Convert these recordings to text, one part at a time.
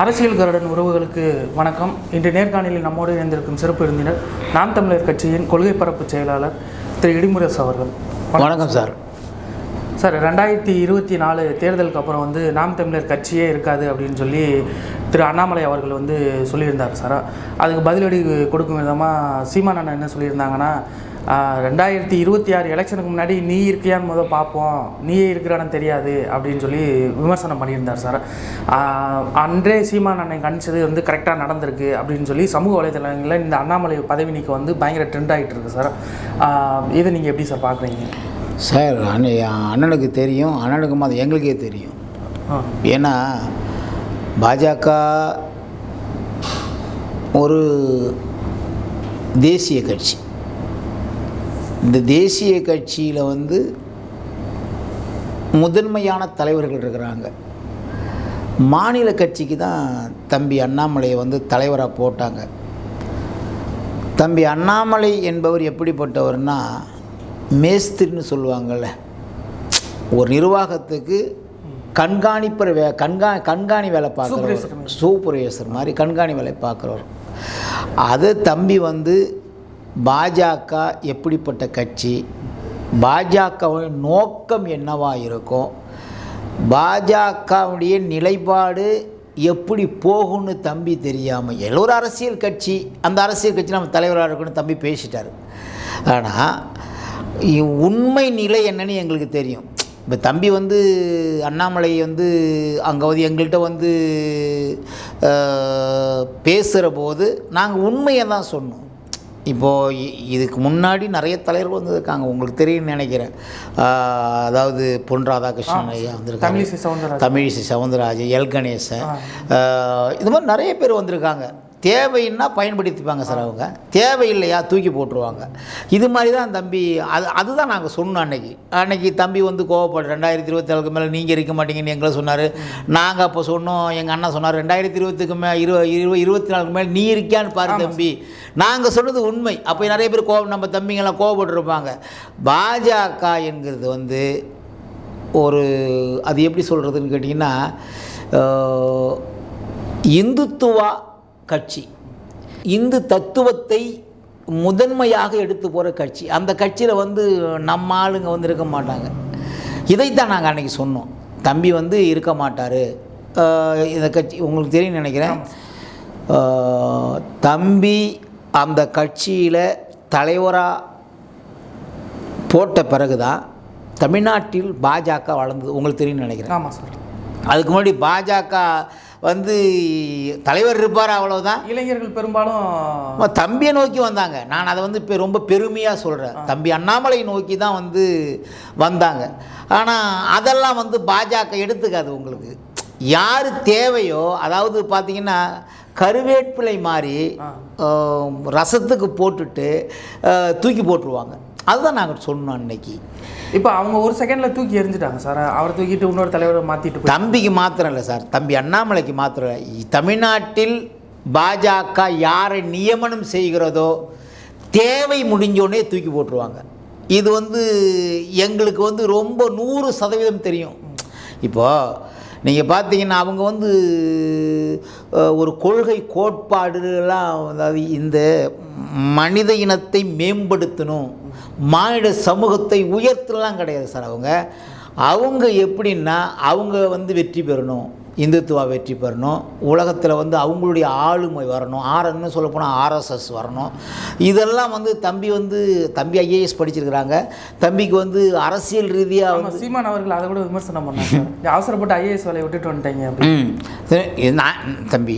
அரசியல் கருடன் உறவுகளுக்கு வணக்கம். இன்று நேர்காணலில் நம்மோடு இணைந்திருக்கும் சிறப்பு விருந்தினர் நாம் தமிழர் கட்சியின் கொள்கை பரப்பு செயலாளர் திரு இடிமுரசு அவர்கள். வணக்கம். சார். சார் ரெண்டாயிரத்தி இருபத்தி நாலு தேர்தலுக்கு அப்புறம் வந்து நாம் தமிழர் கட்சியே இருக்காது அப்படின்னு சொல்லி திரு அண்ணாமலை அவர்கள் வந்து சொல்லியிருந்தார் சார். அதுக்கு பதிலடி கொடுக்கும் விதமாக சீமான் அண்ணன் என்ன சொல்லியிருந்தாங்கன்னா ரெண்டாயிரத்தி இருபத்தி ஆறு எலெக்ஷனுக்கு முன்னாடி நீ இருக்கியான்னு முதல் பார்ப்போம். நீயே இருக்கிறான்னு தெரியாது அப்படின்னு சொல்லி விமர்சனம் பண்ணியிருந்தார் சார். அன்றே சீமான் அண்ணன் கணிச்சது வந்து கரெக்டாக நடந்திருக்கு அப்படின்னு சொல்லி சமூக வலைதளங்களில் இந்த அண்ணாமலை பதவி நீக்கம் வந்து பயங்கர ட்ரெண்ட் ஆகிட்டு இருக்கு சார். இதை நீங்கள் எப்படி சார் பார்க்குறீங்க? சார் அண்ணன் அண்ணனுக்கு தெரியும் அண்ணனுக்கு மாதிரி எங்களுக்கே தெரியும். ஏன்னா பாஜக ஒரு தேசிய கட்சி. இந்த தேசிய கட்சியில் வந்து முதன்மையான தலைவர்கள் இருக்கிறாங்க. மாநில கட்சிக்கு தான் தம்பி அண்ணாமலையை வந்து தலைவராக போட்டாங்க. தம்பி அண்ணாமலை என்பவர் எப்படிப்பட்டவர்னா மேஸ்திரின்னு சொல்லுவாங்கள்ல ஒரு நிர்வாகத்துக்கு கண்காணிப்பர் வே கண்கா கண்காணி வேலை பார்க்குறவர். சூப்பர்வைசர் மாதிரி கண்காணி வேலை பார்க்குறவர். அது தம்பி வந்து பாஜக எப்படிப்பட்ட கட்சி? பாஜகவின் நோக்கம் என்னவாக இருக்கும்? பாஜகவுடைய நிலைப்பாடு எப்படி போகும்னு தம்பி தெரியாமல் எல்லோரும் அரசியல் கட்சி அந்த அரசியல் கட்சி நம்ம தலைவராக இருக்கணும்னு தம்பி பேசிட்டார். ஆனால் உண்மை நிலை என்னன்னு எங்களுக்கு தெரியும். இப்போ தம்பி வந்து அண்ணாமலை வந்து அங்கே வந்து எங்கள்கிட்ட வந்து பேசுகிற போது நாங்கள் உண்மையை தான் சொன்னோம். இப்போது இதுக்கு முன்னாடி நிறைய தலைவர்கள் வந்திருக்காங்க உங்களுக்கு தெரியும்னு நினைக்கிறேன். அதாவது பொன் ராதாகிருஷ்ணன் ஐயா வந்திருக்காங்க தமிழிசை சவுந்தரராஜன். எல் கணேசன். இது மாதிரி நிறைய பேர் வந்திருக்காங்க. தேவைன்னா பயன்படுத்திப்பாங்க சார் அவங்க. தேவையில்லையா தூக்கி போட்டுருவாங்க. இது மாதிரி தான் தம்பி அது அதுதான் நாங்கள் சொன்னோம் அன்னைக்கு. அன்னைக்கு தம்பி வந்து கோவப்படு ரெண்டாயிரத்தி இருபத்தி ஏழுக்கு மேலே நீங்கள் இருக்க மாட்டீங்கன்னு எங்களை சொன்னார். நாங்கள் அப்போ சொன்னோம் எங்கள் அண்ணன் சொன்னார் ரெண்டாயிரத்தி இருபத்துக்கு மே இரு இரு இருபத்தி நாலுக்கு மேலே நீ இருக்கியான்னு பாரு தம்பி. நாங்கள் சொன்னது உண்மை. அப்போ நிறைய பேர் கோவம் நம்ம தம்பிங்கெல்லாம் கோவப்பட்டுருப்பாங்க. பாஜக என்கிறது வந்து ஒரு அது எப்படி சொல்கிறதுன்னு கேட்டிங்கன்னா இந்துத்துவா கட்சி. இந்து தத்துவத்தை முதன்மையாக எடுத்து போகிற கட்சி. அந்த கட்சியில் வந்து நம்ம ஆளுங்க வந்து இருக்க மாட்டாங்க. இதைத்தான் நாங்கள் அன்றைக்கி சொன்னோம். தம்பி வந்து இருக்க மாட்டார். இந்த கட்சி உங்களுக்கு தெரியும் நினைக்கிறேன். தம்பி அந்த கட்சியில் தலைவராக போட்ட பிறகு தான் தமிழ்நாட்டில் பாஜக வளர்ந்தது. உங்களுக்கு தெரியும்னு நினைக்கிறேன். ஆமாம் சார். அதுக்கு முன்னாடி பாஜக வந்து தலைவர் இருப்பார் அவ்வளோதான் இளைஞர்கள் பெரும்பாலும் தம்பியை நோக்கி வந்தாங்க. நான் அதை வந்து இப்போ ரொம்ப பெருமையாக சொல்கிறேன் தம்பி அண்ணாமலை நோக்கி தான் வந்து வந்தாங்க. ஆனால் அதெல்லாம் வந்து பாஜக எடுத்துக்காது உங்களுக்கு. யார் தேவையோ அதாவது பார்த்தீங்கன்னா கருவேப்பிலை மாதிரி ரசத்துக்கு போட்டுட்டு தூக்கி போட்டுருவாங்க. அதுதான் நாங்கள் சொன்னோம் அன்னைக்கு. இப்போ அவங்க ஒரு செகண்டில் தூக்கி எறிஞ்சிட்டாங்க சார். அவரை தூக்கிட்டு இன்னொரு தலைவரை மாற்றிட்டு தம்பிக்கு மாத்திரம் இல்லை சார். தம்பி அண்ணாமலைக்கு மாத்திரம் தமிழ்நாட்டில் பாஜக யாரை நியமனம் செய்கிறதோ தேவை முடிஞ்சோடனே தூக்கி போட்டுருவாங்க. இது வந்து எங்களுக்கு வந்து ரொம்ப நூறு சதவீதம் தெரியும். இப்போது நீங்கள் பார்த்தீங்கன்னா அவங்க வந்து ஒரு கொள்கை கோட்பாடுலாம் அதாவது இந்த மனித இனத்தை மேம்படுத்தணும். மானிட சமூகத்தை உயர்த்தலாம் கிடையாது சார் அவங்க. அவங்க எப்படின்னா அவங்க வந்து வெற்றி பெறணும் இந்துத்துவா வெற்றி பெறணும் உலகத்தில் வந்து அவங்களுடைய ஆளுமை வரணும் ஆர் இன்னும் சொல்லப்போனால் ஆர்எஸ்எஸ் வரணும். இதெல்லாம் வந்து தம்பி வந்து தம்பி ஐஏஎஸ் படிச்சிருக்கிறாங்க. தம்பிக்கு வந்து அரசியல் ரீதியாக ஆமா, சீமான் அவர்கள் அதை கூட விமர்சனம் பண்ணாங்க அவசரப்பட்டு ஐஏஎஸ் வேலையை விட்டுட்டு வந்துட்டீங்க நான் தம்பி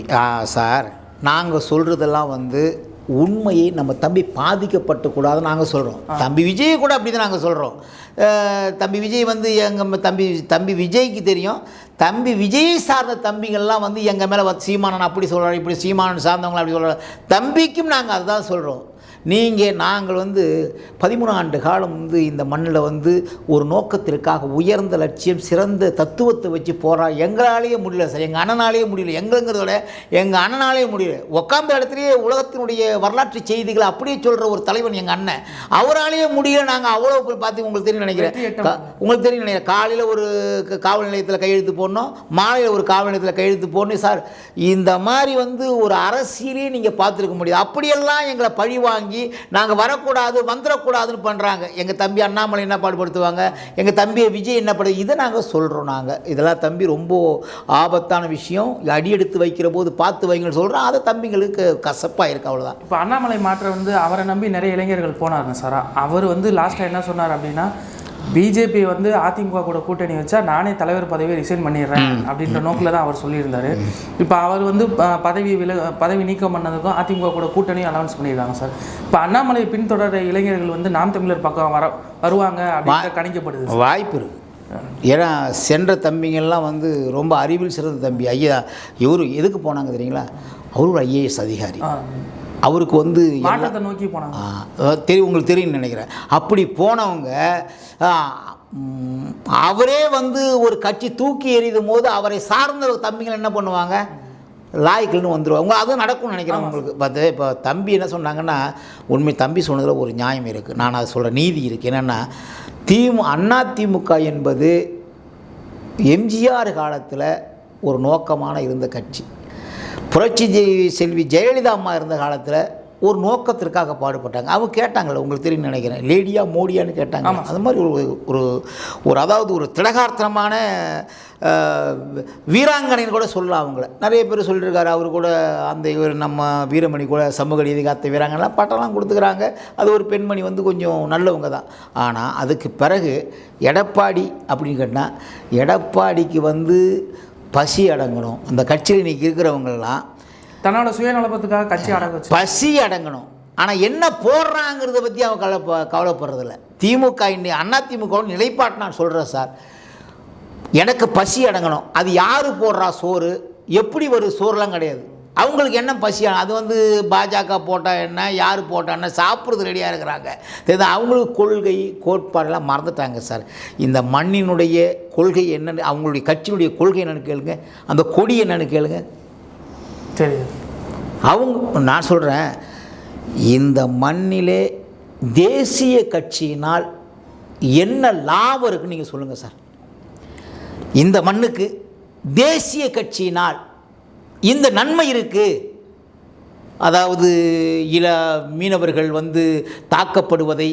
சார் நாங்கள் சொல்கிறதெல்லாம் வந்து உண்மையை நம்ம தம்பி பாதிக்கப்பட்டு கூடாதுன்னு நாங்கள் சொல்கிறோம் தம்பி விஜய் கூட அப்படி தான் நாங்கள் சொல்கிறோம் தம்பி விஜய் வந்து எங்கள் தம்பி தம்பி விஜய்க்கு தெரியும். தம்பி விஜயை சார்ந்த தம்பிகள்லாம் வந்து எங்கள் மேலே சீமானன் அப்படி சொல்கிறார் இப்படி சீமானன் சார்ந்தவங்க அப்படி சொல்கிறார் தம்பிக்கும் நாங்கள் அதுதான் சொல்கிறோம் நீங்கள் நாங்கள் வந்து பதிமூணு ஆண்டு காலம் வந்து இந்த மண்ணில் வந்து ஒரு நோக்கத்திற்காக உயர்ந்த லட்சியம் சிறந்த தத்துவத்தை வச்சு போகிறா எங்களாலேயே முடியல சார். எங்கள் அண்ணனாலேயே முடியல. எங்களுங்கிறத விட எங்கள் அண்ணனாலேயே முடியல. உட்காந்த இடத்துலையே உலகத்தினுடைய வரலாற்று செய்திகளை அப்படியே சொல்கிற ஒரு தலைவன் எங்கள் அண்ணன். அவராலேயே முடியல. நாங்கள் அவ்வளோ பேர் பார்த்து உங்களுக்கு தெரியும் நினைக்கிறேன். உங்களுக்கு தெரியும் நினைக்கிறேன். காலையில் ஒரு காவல் நிலையத்தில் கையெழுத்து போடணும். மாலையில் ஒரு காவல் நிலையத்தில் கையெழுத்து போடணும். சார் இந்த மாதிரி வந்து ஒரு அரசியலே நீங்கள் பார்த்துருக்க முடியாது. அப்படியெல்லாம் எங்களை பழி வாங்கி நாங்கள் வரக்கூடாது வந்துடக்கூடாதுன்னு பண்ணுறாங்க எங்கள் தம்பி அண்ணாமலை என்ன பாடுபடுத்துவாங்க? எங்கள் தம்பியை விஜய் என்ன படு இதை நாங்கள் சொல்கிறோம் நாங்கள் இதெல்லாம் தம்பி ரொம்ப ஆபத்தான விஷயம். அடி எடுத்து வைக்கிற போது பார்த்து வைங்கன்னு சொல்கிறோம் அதை தம்பிங்களுக்கு கசப்பாக இருக்கு அவ்வளோதான் இப்போ அண்ணாமலை மாற்றம் வந்து அவரை நம்பி நிறைய இளைஞர்கள் போனாருங்க சார். அவர் வந்து லாஸ்ட்டாக என்ன சொன்னார் அப்படின்னா பிஜேபி வந்து அதிமுக கூட கூட்டணி வச்சா நானே தலைவர் பதவியை ரிசைன் பண்ணிடுறேன் அப்படின்ற நோக்கில் தான் அவர் சொல்லியிருந்தாரு. இப்போ அவர் வந்து பதவி வில பதவி நீக்கம் பண்ணதுக்கும் அதிமுக கூட கூட்டணி அனௌன்ஸ் பண்ணியிருக்காங்க சார். இப்போ அண்ணாமலை பின்தொடர இளைஞர்கள் வந்து நாம் தமிழர் பக்கம் வர வருவாங்க அப்படின்னு கணிக்கப்படுது வாய்ப்பு இருக்கு. ஏன்னா சென்ற தம்பிங்கெல்லாம் வந்து ரொம்ப அறிவில் சிறந்த தம்பி ஐயா. இவரு எதுக்கு போனாங்க தெரியுங்களா? அவரு ஒரு ஐஏஎஸ் அதிகாரி. அவருக்கு வந்து மாற்றத்தை நோக்கி போனாங்க. தெரியும் உங்களுக்கு தெரியும்னு நினைக்கிறேன். அப்படி போனவங்க அவரே வந்து ஒரு கட்சி தூக்கி எறியும் போது அவரை சார்ந்த தம்பிகள் என்ன பண்ணுவாங்க? லாய்க்குன்னு வந்துடுவாங்க அதுவும் நடக்கும்னு நினைக்கிறேன் உங்களுக்கு. பார்த்து இப்போ தம்பி என்ன சொன்னாங்கன்னா உண்மை தம்பி சொன்னதில் ஒரு நியாயம் இருக்குது நான் அதை சொல்கிற நீதி இருக்குது என்னென்னா திமு அண்ணா திமுக என்பது எம்ஜிஆர் காலத்தில் ஒரு நோக்கமான இருந்த கட்சி. புரட்சி செல்வி ஜெயலலிதா அம்மா இருந்த காலத்தில் ஒரு நோக்கத்திற்காக பாடுபட்டாங்க. அவங்க கேட்டாங்கல்ல உங்களுக்கு தெரியும் நினைக்கிறேன். லேடியா மோடியான்னு கேட்டாங்க. அந்த மாதிரி ஒரு ஒரு ஒரு அதாவது ஒரு திடகார்த்தனமான வீராங்கனைன்னு கூட சொல்லலாம் அவங்கள. நிறைய பேர் சொல்லியிருக்காரு அவர் கூட அந்த இவர் நம்ம வீரமணி கூட சமூக நீதி காத்த வீராங்கலாம் பட்டம்லாம் கொடுத்துக்கிறாங்க. அது ஒரு பெண்மணி வந்து கொஞ்சம் நல்லவங்க தான். ஆனால் அதுக்கு பிறகு எடப்பாடி அப்படின்னு கேட்டால் எடப்பாடிக்கு வந்து பசி அடங்கணும். அந்த கட்சியில் இன்றைக்கி இருக்கிறவங்கெல்லாம் தன்னோட சுயநலப்பத்துக்காக கட்சி அடங்க பசி அடங்கணும். ஆனால் என்ன போடுறாங்கிறத பற்றி அவன் கவலை கவலைப்படுறதில்ல. திமுக இன்னி அண்ணா திமுக நிலைப்பாட்டு நான் சொல்கிறேன் சார். எனக்கு பசி அடங்கணும். அது யார் போடுறா சோறு? எப்படி வரும் சோறுலாம் கிடையாது. அவங்களுக்கு என்ன பசி? அது வந்து பாஜக போட்டால் என்ன? யார் போட்டா என்ன? சாப்பிட்றது ரெடியாக இருக்கிறாங்க. தெரியுதா? அவங்களுக்கு கொள்கை கோட்பாடெல்லாம் மறந்துட்டாங்க சார். இந்த மண்ணினுடைய கொள்கை என்னன்னு அவங்களுடைய கட்சியினுடைய கொள்கை என்னன்னு கேளுங்க. அந்த கொடி என்னன்னு கேளுங்க. சரி அவங்க நான் சொல்கிறேன் இந்த மண்ணிலே தேசிய கட்சியினால் என்ன லாபம் இருக்குன்னு நீங்கள் சொல்லுங்கள் சார். இந்த மண்ணுக்கு தேசிய கட்சியினால் இந்த நன்மை இருக்குது அதாவது இள மீனவர்கள் வந்து தாக்கப்படுவதை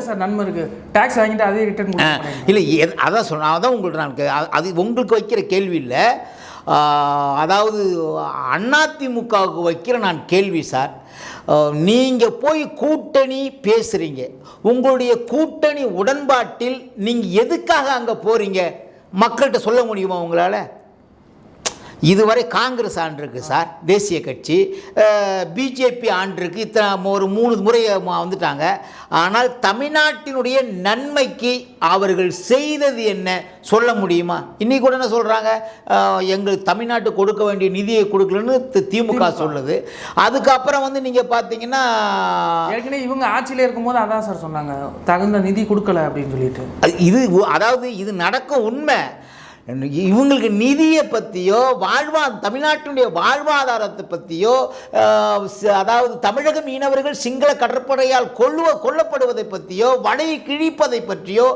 சார் நன்மை இருக்கு? டாக்ஸ் வாங்கிட்டு அதே ரிட்டர்ன் ஆ, இல்லை அதான் சொன்னேன் அதான் உங்களுக்கு நான் அது உங்களுக்கு வைக்கிற கேள்வி இல்லை. அதாவது அதிமுகவுக்கு வைக்கிற நான் கேள்வி சார். நீங்கள் போய் கூட்டணி பேசுகிறீங்க உங்களுடைய கூட்டணி உடன்பாட்டில் நீங்கள் எதுக்காக அங்கே போகிறீங்க மக்கள்கிட்ட சொல்ல முடியுமா உங்களால்? இதுவரை காங்கிரஸ் ஆண்டிருக்கு சார் தேசிய கட்சி. பிஜேபி ஆண்டிருக்கு. இத்தனை ஒரு மூணு முறை வந்துட்டாங்க. ஆனால் தமிழ்நாட்டினுடைய நன்மைக்கு அவர்கள் செய்தது என்ன சொல்ல முடியுமா? இன்னைக்கு கூட என்ன சொல்கிறாங்க எங்களுக்கு தமிழ்நாட்டு கொடுக்க வேண்டிய நிதியை கொடுக்கலன்னு தி- திமுக சொல்லுது. அதுக்கப்புறம் வந்து நீங்கள் பார்த்தீங்கன்னா ஏற்கனவே இவங்க ஆட்சியில இருக்கும்போது அதான் சார் சொன்னாங்க. தகுந்த நிதி கொடுக்கல அப்படின்னு சொல்லிட்டு. இது அதாவது இது நடக்கும் உண்மை. இவங்களுக்கு நிதியை பற்றியோ வாழ்வா தமிழ்நாட்டினுடைய வாழ்வாதாரத்தை பற்றியோ அதாவது தமிழக மீனவர்கள் சிங்கள கடற்படையால் கொள்ளுவ கொல்லப்படுவதை பற்றியோ வலையை கிழிப்பதை பற்றியோ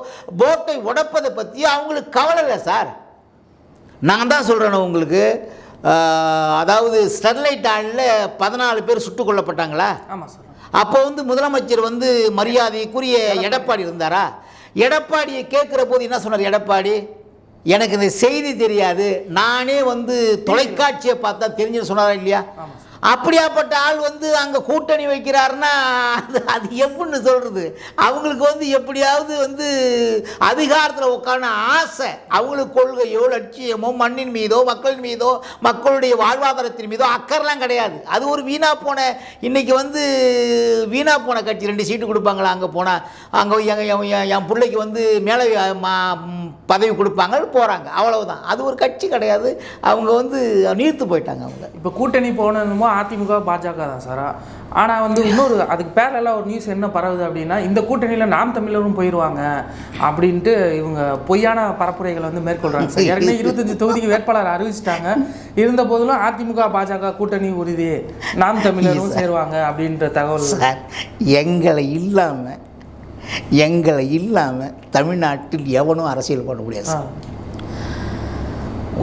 போட்டை உடைப்பதை பற்றியோ அவங்களுக்கு கவலை இல்லை சார். நான் தான் சொல்கிறேன் உங்களுக்கு. அதாவது ஸ்டெர்லைட் ஆளில் பதினாலு பேர் சுட்டுக் கொல்லப்பட்டாங்களா? ஆமா சார். அப்போ வந்து முதலமைச்சர் வந்து மரியாதைக்குரிய எடப்பாடி இருந்தாரா? எடப்பாடியை கேட்குற போது என்ன சொன்னார் எடப்பாடி? எனக்கு இந்த செய்தி தெரியாது. நானே வந்து தொலைக்காட்சியை பார்த்தா தெரிஞ்சுன்னு சொன்னாரா இல்லையா? அப்படியாப்பட்ட ஆள் வந்து அங்கே கூட்டணி வைக்கிறாருன்னா அது அது எப்படின்னு சொல்கிறது அவங்களுக்கு வந்து எப்படியாவது வந்து அதிகாரத்தில் உட்கார ஆசை. அவங்களுக்கு கொள்கையோ லட்சியமோ மண்ணின் மீதோ மக்களின் மீதோ மக்களுடைய வாழ்வாதாரத்தின் மீதோ அக்கறைலாம் கிடையாது. அது ஒரு வீணா போன இன்னைக்கு வந்து வீணா போன கட்சி. ரெண்டு சீட்டு கொடுப்பாங்களா அங்கே போனால் அங்கே எங்கள் என் பிள்ளைக்கு வந்து மேலே பதவி கொடுப்பாங்க போகிறாங்க அவ்வளவுதான். அது ஒரு கட்சி கிடையாது. அவங்க வந்து நீர்த்து போயிட்டாங்க அவங்க. இப்போ கூட்டணி போனதுமோ அதிமுக பாஜக தான் சார். ஆனால் வந்து இன்னொரு அதுக்கு பேரலாம் ஒரு நியூஸ் என்ன பரவுது அப்படின்னா இந்த கூட்டணியில் நாம் தமிழரும் போயிடுவாங்க அப்படின்ட்டு இவங்க பொய்யான பரப்புரைகளை வந்து மேற்கொள்கிறாங்க சார். ஏற்கனவே இருபத்தஞ்சு தொகுதிக்கு வேட்பாளர் அறிவிச்சிட்டாங்க. இருந்த போதிலும் அதிமுக பாஜக கூட்டணி உறுதி நாம் தமிழரும் சேருவாங்க அப்படின்ற தகவல். சார் எங்களை இல்லாமல் எங்களை இல்லாமல் தமிழ்நாட்டில் எவனும் அரசியல் பண்ண முடியாது சார்.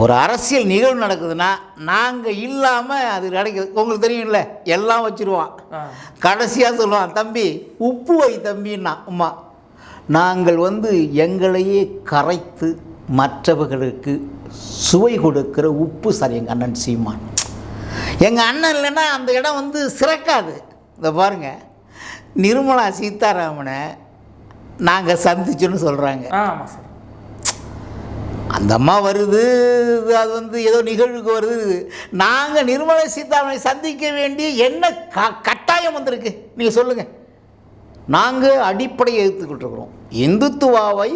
ஒரு அரசியல் நிகழ்வு நடக்குதுன்னா நாங்கள் இல்லாமல் அது நடக்குது. உங்களுக்கு தெரியும்ல எல்லாம் வச்சுருவான். கடைசியாக சொல்லுவான் தம்பி உப்பு வை தம்பின்னா. அம்மா நாங்கள் வந்து எங்களையே கரைத்து மற்றவர்களுக்கு சுவை கொடுக்கிற உப்பு சார் எங்கள் அண்ணன் சீமான். எங்கள் அண்ணன் இல்லைன்னா அந்த இடம் வந்து சிறக்காது. இந்த பாருங்க நிர்மலா சீதாராமனை நாங்கள் சந்திச்சோன்னு சொல்கிறாங்க ஆமாம் சார். அந்த அம்மா வருது அது வந்து ஏதோ நிகழ்வுக்கு வருது. நாங்கள் நிர்மலா சீதாராமனை சந்திக்க வேண்டிய என்ன க கட்டாயம் வந்திருக்கு. நீங்கள் சொல்லுங்கள் நாங்கள் அடிப்படையை எதிர்த்துக்கிட்டு இருக்கிறோம் இந்துத்துவாவை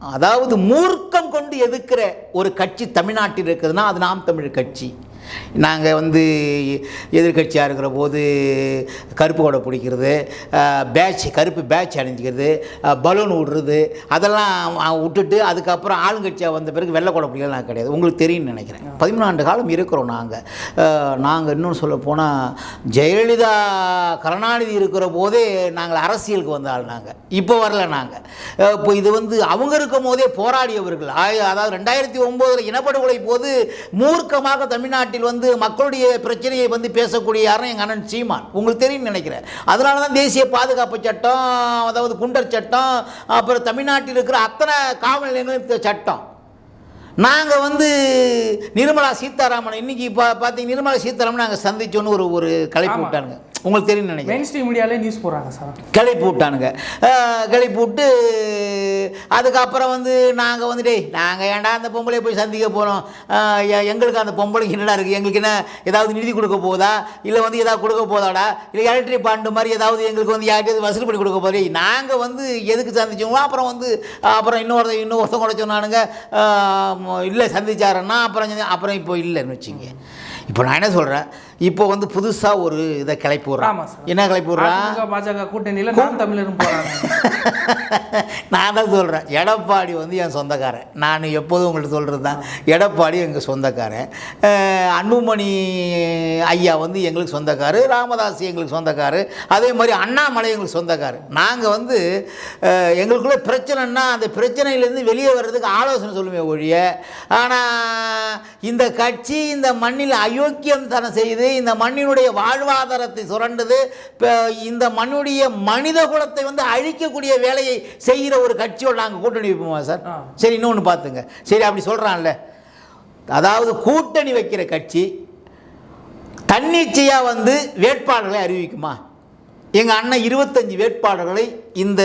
அதாவது மூர்க்கம் கொண்டு எதிர்க்கிற ஒரு கட்சி தமிழ்நாட்டில் இருக்குதுன்னா அது நாம் தமிழ் கட்சி. நாங்கள் வந்து எதிர்கட்சியாக இருக்கிற போது கருப்பு கொடை பிடிக்கிறது பேட்ச் கருப்பு பேட்ச் அணிஞ்சிக்கிறது பலூன் விடுறது அதெல்லாம் விட்டுட்டு அதுக்கப்புறம் ஆளுங்கட்சியாக வந்த பிறகு வெள்ளை கொடை பிடிக்கலாம் கிடையாது. உங்களுக்கு தெரியும்னு நினைக்கிறேன். பதிமூணாண்டு காலம் இருக்கிறோம் நாங்கள் நாங்கள் இன்னும் சொல்ல போனால் ஜெயலலிதா கருணாநிதி இருக்கிற போதே நாங்கள் அரசியலுக்கு வந்த ஆள் நாங்கள் இப்போ வரல நாங்கள் இப்போ இது வந்து அவங்க இருக்கும் போதே போராடியவர்கள். அதாவது ரெண்டாயிரத்தி ஒம்போதில் இனப்படுகொலை போது மூர்க்கமாக தமிழ்நாட்டில் வந்து மக்களுடைய பிரச்சனையை வந்து பேசக்கூடிய யாரும் எங்கள் அண்ணன் சீமான். உங்களுக்கு தெரியும்னு நினைக்கிறேன். அதனால தான் தேசிய பாதுகாப்பு சட்டம் அதாவது குண்டர் சட்டம் அப்புறம் தமிழ்நாட்டில் இருக்கிற அத்தனை காவல் நிலையங்கள் சட்டம். நாங்கள் வந்து நிர்மலா சீதாராமன் இன்னைக்கு இப்போ பார்த்தீங்க நிர்மலா சீதாராமன் நாங்கள் சந்திச்சோன்னு ஒரு ஒரு கலைப்பு. விட்டானுங்க. உங்களுக்கு தெரியும்னு நினைக்கிறேன். மீடியாலே நியூஸ் போடுறாங்க சார். கிளப்பி விட்டானுங்க. அஹ், கிளப்பி விட்டு அதுக்கப்புறம் வந்து நாங்கள் வந்து டேய் நாங்கள் ஏன்டா அந்த பொம்பளையை போய் சந்திக்க போகிறோம் எங்களுக்கு அந்த பொம்பளைக்கு என்னடா இருக்குது எங்களுக்கு என்ன ஏதாவது நிதி கொடுக்க போதா? இல்லை வந்து ஏதாவது கொடுக்க போதாடா? இல்லை எலக்ட்ரிக் பாண்டு மாதிரி ஏதாவது எங்களுக்கு வந்து யார்கிட்ட வசூல் பண்ணி கொடுக்க போதே? நாங்கள் வந்து எதுக்கு சந்திச்சோங்களோ அப்புறம் வந்து அப்புறம் இன்னொரு இன்னொருத்தன் கூட சொன்னானுங்க இல்லை சந்திச்சாருன்னா அப்புறம் அப்புறம் இப்போ இல்லைன்னு வச்சுங்க இப்போ நான் என்ன சொல்கிறேன் இப்போ வந்து புதுசாக ஒரு இதை கிளப்பி விட்றான். என்ன கிளப்பி விட்றான் பாஜக கூட்டணியில் நாம் தமிழரும் போகிறாங்க நான் தான் சொல்கிறேன் எடப்பாடி வந்து என் சொந்தக்காரன். நான் எப்போதும் உங்கள்ட்ட சொல்கிறது தான் எடப்பாடி எங்கள் சொந்தக்காரன். அன்புமணி ஐயா வந்து எங்களுக்கு சொந்தக்காரு ராமதாஸ் எங்களுக்கு சொந்தக்காரு அதே மாதிரி அண்ணாமலை எங்களுக்கு சொந்தக்காரு. நாங்கள் வந்து எங்களுக்குள்ள பிரச்சனைன்னா அந்த பிரச்சனையிலேருந்து வெளியே வர்றதுக்கு ஆலோசனை சொல்லுமே ஒழிய ஆனால் இந்த கட்சி இந்த மண்ணில் அயோக்கியம் தனம் செய்து இந்த மண்ணினுடைய வாழ்வாதாரத்தை சுரண்டுது. இந்த மண்ணுடைய மனித குலத்தை வந்து அழிக்கக்கூடிய வேலையை செய்கிற ஒரு கட்சியோடு நாங்கள் கூட்டணி வைப்போமா சார். சரி இன்னொன்று பார்த்துங்க சரி அப்படி சொல்கிறான்ல அதாவது கூட்டணி வைக்கிற கட்சி தன்னிச்சையாக வந்து வேட்பாளர்களை அறிவிக்குமா? எங்கள் அண்ணன் இருபத்தஞ்சு வேட்பாளர்களை இந்த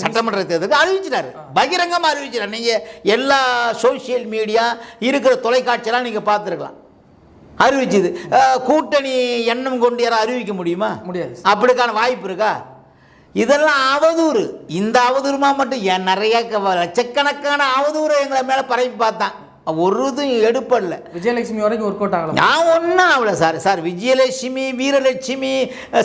சட்டமன்ற தேர்தலுக்கு அறிவிச்சிட்டாரு. பகிரங்கமாக அறிவிச்சிட்டார். நீங்கள் எல்லா சோஷியல் மீடியா இருக்கிற தொலைக்காட்சியெல்லாம் நீங்கள் பார்த்துருக்கலாம் அறிவிச்சுது. கூட்டணி எண்ணம் கொண்டு யாரும் அறிவிக்க முடியுமா? முடியாது அப்படிக்கான வாய்ப்பு இருக்கா? இதெல்லாம் அவதூறு. இந்த அவதூறுமா மட்டும் ஏன் நிறைய லட்சக்கணக்கான அவதூறு எங்களை மேலே பரப்பி பார்த்தான். ஒரு இதுவும் எடுப்படல. விஜயலட்சுமி வரைக்கும் ஒர்க் அவுட் ஆகலாம் நான் ஒன்றும் ஆகல சார். சார் விஜயலட்சுமி வீரலட்சுமி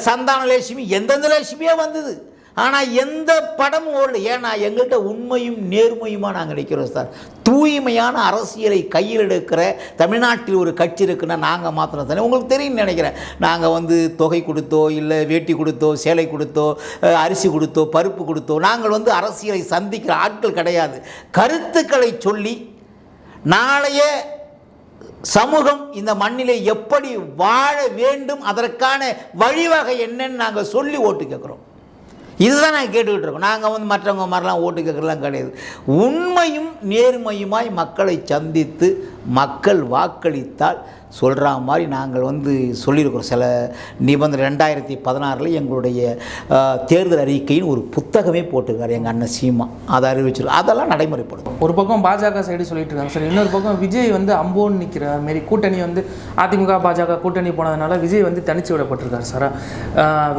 சந்தானலட்சுமி எந்தெந்த லட்சுமியே வந்தது. ஆனால் எந்த படமும் ஓடல. ஏன்னா எங்கள்கிட்ட உண்மையும் நேர்மையுமா நாங்கள் நிற்கிறோம் சார். தூய்மையான அரசியலை கையில் எடுக்கிற தமிழ்நாட்டில் ஒரு கட்சி இருக்குன்னா நாங்கள் மாத்திரம் தானே. உங்களுக்கு தெரியும்னு நினைக்கிறேன். நாங்கள் வந்து தொகை கொடுத்தோ இல்லை வேட்டி கொடுத்தோ சேலை கொடுத்தோ அரிசி கொடுத்தோ பருப்பு கொடுத்தோ நாங்கள் வந்து அரசியலை சந்திக்கிற ஆட்கள் கிடையாது. கருத்துக்களை சொல்லி நாளைய சமூகம் இந்த மண்ணிலே எப்படி வாழ வேண்டும் அதற்கான வழிவகை என்னன்னு நாங்கள் சொல்லி ஓட்டு கேட்குறோம். இதுதான் நாங்கள் கேட்டுக்கிட்டு இருக்கோம் நாங்கள் வந்து மற்றவங்க மாதிரிலாம் ஓட்டு கேட்குறலாம் கிடையாது. உண்மையும் நேர்மையுமாய் மக்களை சந்தித்து மக்கள் வாக்களித்தால் சொல்கிற மாதிரி நாங்கள் வந்து சொல்லியிருக்கிறோம். சில நிபந்தனை ரெண்டாயிரத்தி பதினாறில் எங்களுடைய தேர்தல் அறிக்கையின் ஒரு புத்தகமே போட்டிருக்காரு எங்கள் அண்ணன் சீமா. அதை அறிவிச்சிருக்கோம் அதெல்லாம் நடைமுறைப்படுத்தும். ஒரு பக்கம் பாஜக சைடு சொல்லிட்டு இருக்காங்க. சார் இன்னொரு பக்கம் விஜய் வந்து அம்போன்னு நிற்கிற மாரி கூட்டணி வந்து அதிமுக பாஜக கூட்டணி போனதுனால விஜய் வந்து தனிச்சு விடப்பட்டிருக்காரு சார்.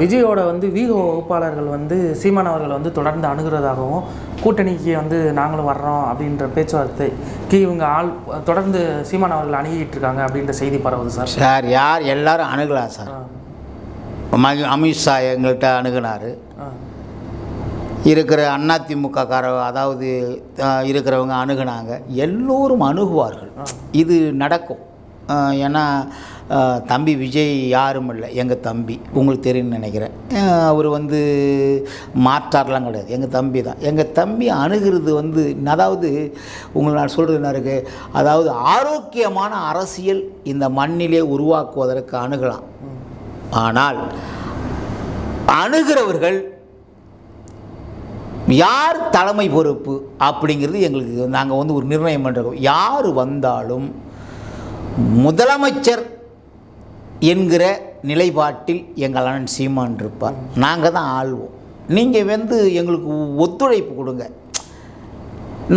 விஜயோட வந்து வீக வகுப்பாளர்கள் வந்து சீமான் அவர்களை வந்து தொடர்ந்து அணுகிறதாகவும் கூட்டணிக்கு வந்து நாங்களும் வர்றோம் அப்படின்ற பேச்சுவார்த்தைக்கு இவங்க ஆள் தொடர்ந்து சீமான் அவர்கள் அணுகிட்டு இருக்காங்க அப்படின்ற செய்தி பரவுது சார். சார் யார்? எல்லாரும் அணுகலாம் சார். அமித்ஷா எங்கள்கிட்ட அணுகுனார். இருக்கிற அதிமுக கார அதாவது இருக்கிறவங்க அணுகுனாங்க. எல்லோரும் அணுகுவார்கள். இது நடக்கும். ஏன்னா தம்பி விஜய் யாரும் இல்லை. எங்கள் தம்பி உங்களுக்கு தெரியும்னு நினைக்கிறேன். அவர் வந்து மாற்றார்லாம் கிடையாது. எங்கள் தம்பி தான். எங்கள் தம்பி அணுகிறது வந்து அதாவது உங்களுக்கு நான் சொல்கிறது என்ன இருக்குது அதாவது ஆரோக்கியமான அரசியல் இந்த மண்ணிலே உருவாக்குவதற்கு அணுகலாம். ஆனால் அணுகிறவர்கள் யார் தலைமை பொறுப்பு அப்படிங்கிறது எங்களுக்கு நாங்கள் வந்து ஒரு நிர்ணயம் பண்ணுறோம் யார் வந்தாலும் முதலமைச்சர் என்கிற நிலைப்பாட்டில் எங்கள் அண்ணன் சீமான் இருப்பார். நாங்கள் தான் ஆள்வோம். நீங்கள் வந்து எங்களுக்கு ஒத்துழைப்பு கொடுங்க.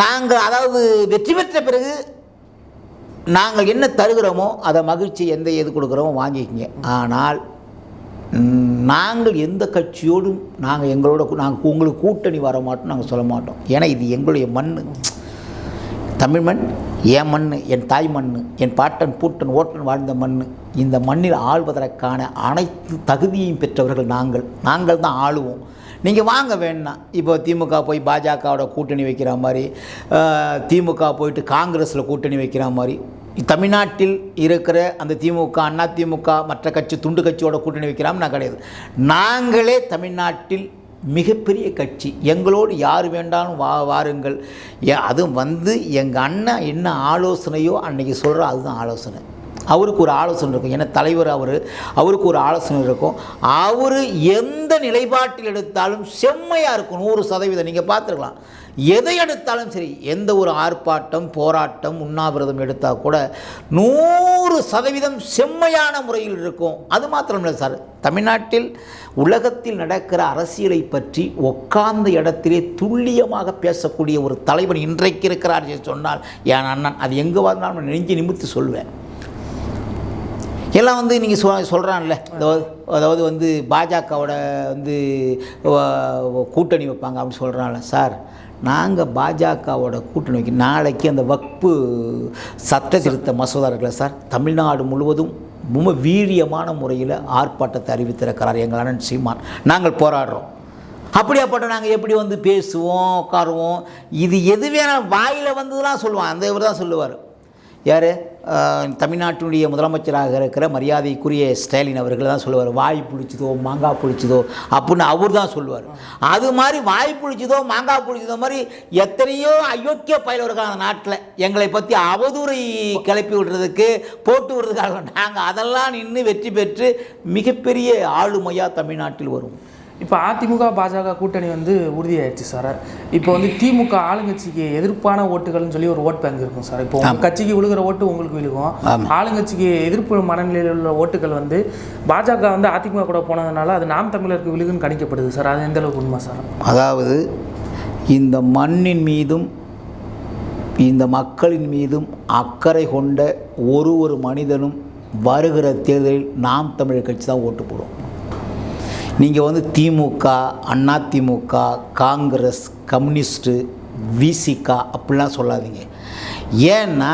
நாங்கள் அதாவது வெற்றி பெற்ற பிறகு நாங்கள் என்ன தருகிறோமோ அதை மகிழ்ச்சி எந்த எது கொடுக்குறோமோ வாங்கிக்கங்க. ஆனால் நாங்கள் எந்த கட்சியோடும் நாங்கள் எங்களோட நாங்கள் உங்களுக்கு கூட்டணி வர மாட்டோம் நாங்கள் சொல்ல மாட்டோம். ஏன்னா இது எங்களுடைய மண் தமிழ் மண் என் மண் என் தாய் மண் என் பாட்டன் பூட்டன் ஓட்டன் வாழ்ந்த மண் இந்த மண்ணில் ஆள்வதற்கான அனைத்து தகுதியையும் பெற்றவர்கள் நாங்கள். நாங்கள் தான் ஆளுவோம். நீங்கள் வாங்க வேணாம் இப்போ திமுக போய் பாஜகவோட கூட்டணி வைக்கிற மாதிரி திமுக போயிட்டு காங்கிரஸில் கூட்டணி வைக்கிற மாதிரி. தமிழ்நாட்டில் இருக்கிற அந்த திமுக அண்ணா திமுக மற்ற கட்சி துண்டு கட்சியோட கூட்டணி வைக்கிறாமல் நான் கிடையாது. நாங்களே தமிழ்நாட்டில் மிகப்பெரிய கட்சி. எங்களோடு யார் வேண்டாலும் வா வாருங்கள். ஏ- அதுவும் வந்து எங்கள் அண்ணன் என்ன ஆலோசனையோ அன்றைக்கி சொல்கிற அதுதான் ஆலோசனை. அவருக்கு ஒரு ஆலோசனை இருக்கும். ஏன்னா தலைவர் அவர் அவருக்கு ஒரு ஆலோசனை இருக்கும். அவர் எந்த நிலைப்பாட்டில் எடுத்தாலும் செம்மையாக இருக்கும். நூறு சதவீதம். நீங்கள் பார்த்துருக்கலாம். எதை எடுத்தாலும் சரி எந்த ஒரு ஆர்ப்பாட்டம் போராட்டம் உண்ணாவிரதம் எடுத்தால் கூட நூறு சதவீதம் செம்மையான முறையில் இருக்கும். அது மாத்திரம் இல்லை சார். தமிழ்நாட்டில் உலகத்தில் நடக்கிற அரசியலை பற்றி உட்கார்ந்த இடத்திலே துல்லியமாக பேசக்கூடிய ஒரு தலைவன் இன்றைக்கு இருக்கிறார் என்று சொன்னால் என் அண்ணன் அது எங்கே வந்தாலும் நான் நெஞ்சு நிமிர்த்து சொல்வேன். எல்லாம் வந்து நீங்கள் சொ சொல்கிறான்ல அதாவது அதாவது வந்து பாஜகவோட வந்து கூட்டணி வைப்பாங்க அப்படின்னு சொல்கிறான்ல சார். நாங்கள் பாஜகவோட கூட்டணி வைக்க நாளைக்கு அந்த வக்பு சட்ட திருத்த மசோதா இருக்குல்ல சார். தமிழ்நாடு முழுவதும் ரொம்ப வீரியமான முறையில் ஆர்ப்பாட்டத்தை அறிவித்திருக்கிறார் எங்கள் அண்ணன் சீமான். நாங்கள் போராடுறோம். அப்படியாப்பட்ட நாங்கள் எப்படி வந்து பேசுவோம் உட்காருவோம்? இது எது வேணாலும் வாயில் வந்ததுலாம் சொல்லுவான். அந்த இவர் தான் சொல்லுவார். யார்? தமிழ்நாட்டினுடைய முதலமைச்சராக இருக்கிற மரியாதைக்குரிய ஸ்டாலின் அவர்கள் தான் சொல்லுவார். வாய் புளிச்சதோ மாங்காய் புளிச்சதோ அப்படின்னு அவர் தான் சொல்லுவார். அது மாதிரி வாய் புளிச்சதோ மாங்காய் புளிச்சதோ மாதிரி எத்தனையோ அயோக்கிய பயலவர்கள் அந்த நாட்டில். எங்களை பற்றி அவதூறை கிளப்பி விடுறதுக்கு போட்டு விடுறதுக்காக நாங்கள் அதெல்லாம் நின்று வெற்றி பெற்று மிகப்பெரிய ஆளுமையாக தமிழ்நாட்டில் வருவோம். இப்போ அதிமுக பாஜக கூட்டணி வந்து உறுதியாயிடுச்சு சார். இப்போ வந்து திமுக ஆளுங்கட்சிக்கு எதிர்ப்பான ஓட்டுகள்னு சொல்லி ஒரு ஓட் பேங்க் இருக்கும் சார். இப்போ உங்க கட்சிக்கு விழுகிற ஓட்டு உங்களுக்கு விழுகும். ஆளுங்கட்சிக்கு எதிர்ப்பு மனநிலையில் உள்ள ஓட்டுகள் வந்து பாஜக வந்து அதிமுக கூட போனதுனால அது நாம் தமிழருக்கு விழுகுன்னு கணிக்கப்படுது சார். அது எந்த அளவுக்கு உண்மை சார்? அதாவது இந்த மண்ணின் மீதும் இந்த மக்களின் மீதும் அக்கறை கொண்ட ஒரு ஒரு மனிதனும் வருகிற தேர்தலில் நாம் தமிழர் கட்சி தான் ஓட்டு போடுவோம் நீங்கள் வந்து திமுக அண்ணா திமுக காங்கிரஸ் கம்யூனிஸ்ட்டு விசிகா அப்படிலாம் சொல்லாதீங்க. ஏன்னா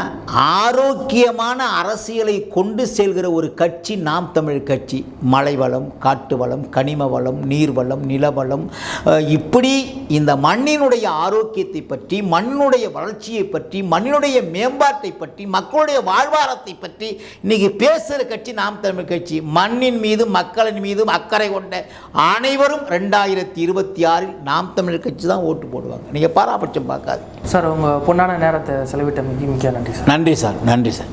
ஆரோக்கியமான அரசியலை கொண்டு செல்கிற ஒரு கட்சி நாம் தமிழ் கட்சி. மலை வளம் காட்டு வளம் கனிம வளம் நீர்வளம் நிலவளம் இப்படி இந்த மண்ணினுடைய ஆரோக்கியத்தை பற்றி மண்ணுடைய வளர்ச்சியை பற்றி மண்ணினுடைய மேம்பாட்டை பற்றி மக்களுடைய வாழ்வாரத்தை பற்றி இன்னைக்கு பேசுகிற கட்சி நாம் தமிழ் கட்சி. மண்ணின் மீது மக்களின் மீதும் அக்கறை கொண்ட அனைவரும் ரெண்டாயிரத்தி இருபத்தி ஆறில் நாம் தமிழ் கட்சி தான் ஓட்டு போடுவாங்க. நீங்கள் பாராபட்சம் பார்க்காது சார் உங்கள் பொன்னான நேரத்தை செலவிட்ட மிக மிக்க நன்றி சார். நன்றி சார் நன்றி சார்.